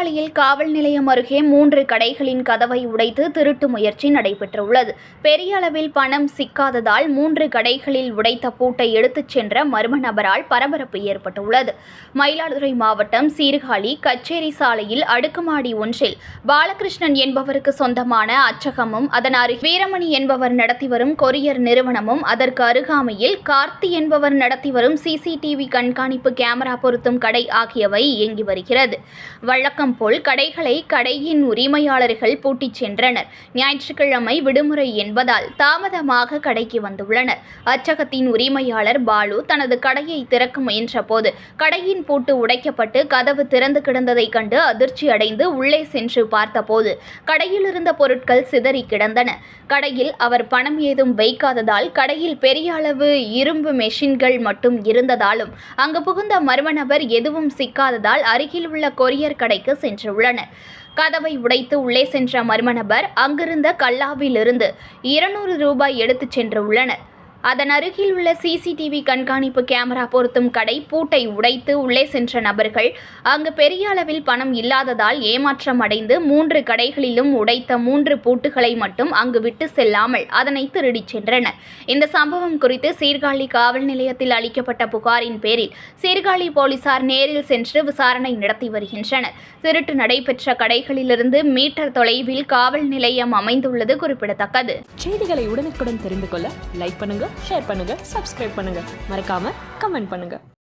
காவல் நிலையம் அருகே மூன்று கடைகளின் கதவை உடைத்து திருட்டு முயற்சி நடைபெற்றுள்ளது. பெரிய அளவில் பணம் சிக்காததால் மூன்று கடைகளில் உடைத்த பூட்டை எடுத்துச் சென்ற மர்ம நபரால் பரபரப்பு ஏற்பட்டுள்ளது. மயிலாடுதுறை மாவட்டம் சீர்காழி கச்சேரி சாலையில் அடுக்குமாடி ஒன்றில் பாலகிருஷ்ணன் என்பவருக்கு சொந்தமான அச்சகமும் அதன் அருகே வீரமணி என்பவர் நடத்தி வரும் கொரியர் நிறுவனமும் அதற்கு அருகாமையில் கார்த்தி என்பவர் நடத்தி வரும் சிசிடிவி கண்காணிப்பு கேமரா பொருத்தும் கடை ஆகியவை இயங்கி வருகிறது. வழக்கம் போல் கடைகளை கடையின் உரிமையாளர்கள் பூட்டிச் சென்றனர். ஞாயிற்றுக்கிழமை விடுமுறை என்பதால் தாமதமாக கடைக்கு வந்துள்ளனர். அச்சகத்தின் உரிமையாளர் பாலு தனது கடையை திறக்க முயன்றபோது கடையின் பூட்டு உடைக்கப்பட்டு கதவு திறந்து கிடந்ததைக் கண்டு அதிர்ச்சி அடைந்து உள்ளே சென்று பார்த்தபோது கடையில் இருந்த பொருட்கள் சிதறி கிடந்தன. கடையில் அவர் பணம் ஏதும் வைக்காததால் கடையில் பெரிய அளவு இரும்பு மெஷின்கள் மட்டும் இருந்ததாலும் அங்கு புகுந்த மர்ம நபர் எதுவும் சிக்காததால் அருகில் உள்ள கொரியர் கடைக்கு சென்றுள்ளனர் கதவை உடைத்து உள்ளே சென்ற மர்ம நபர் அங்கிருந்த கல்லாவிலிருந்து இருநூறு ரூபாய் எடுத்துச் சென்றுள்ளனர். அதன் அருகில் உள்ள சிசிடிவி கண்காணிப்பு கேமரா பொருத்தும் கடை பூட்டை உடைத்து உள்ளே சென்ற நபர்கள் அங்கு பெரிய அளவில் பணம் இல்லாததால் ஏமாற்றம் அடைந்து மூன்று கடைகளிலும் உடைத்த மூன்று பூட்டுகளை மட்டும் அங்கு விட்டு செல்லாமல் அதனை திருடிச் சென்றனர். இந்த சம்பவம் குறித்து சீர்காழி காவல் நிலையத்தில் அளிக்கப்பட்ட புகாரின் பேரில் சீர்காழி போலீசார் நேரில் சென்று விசாரணை நடத்தி வருகின்றனர். திருட்டு நடைபெற்ற கடைகளிலிருந்து மீட்டர் தொலைவில் காவல் நிலையம் அமைந்துள்ளது குறிப்பிடத்தக்கது. செய்திகளை உடனுக்குடன் தெரிந்து கொள்ள லைக் பண்ணுங்க ஷேர் பண்ணுங்க சப்ஸ்கிரைப் பண்ணுங்க. மறக்காமல் கமெண்ட் பண்ணுங்க.